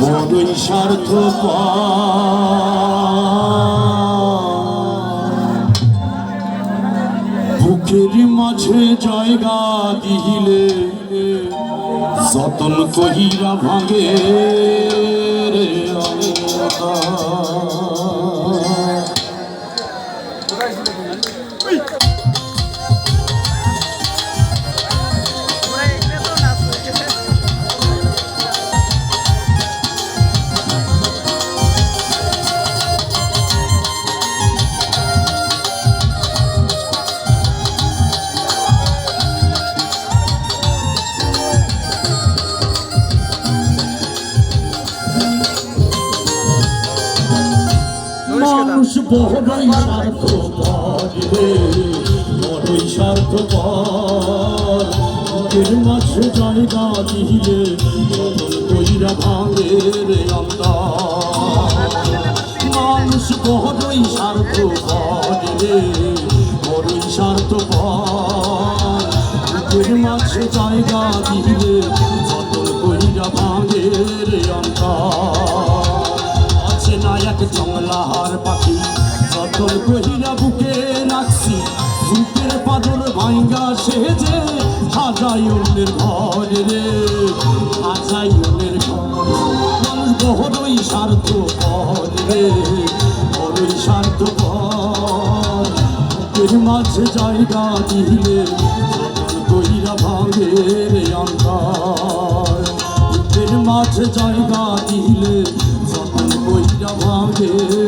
বড়ই স্বার্থ বুকের মাঝে জায়গা দিলে যতন কহিরা ভাঙে। মানুষ বড়ই স্বার্থ রে বড়ই স্বার্থ বুকের মাঝে জায়গা দিলে কইরা ভাঙে রে মানুষ বড়ই স্বার্থ রে বড়ই স্বার্থ বুকের মাঝে জায়গা দিলে বদল কইরা ভাঙে জংলাহার পাখি। যতন কহিরা বুকে রাখছি বুকের পাদর ভাঙ্গা সেজে, হাজাই অন্যের ঘর রে, হাজাই অন্যের ঘর মানুষ বড়ই স্বার্থ পর রে, বড়ই স্বার্থ বুকের মাঝে জায়গা দিলে কহিরা ভাঙে রে অন্তর বুকের মাঝে জায়গা দিলে যতন কইরা ভাঙে রে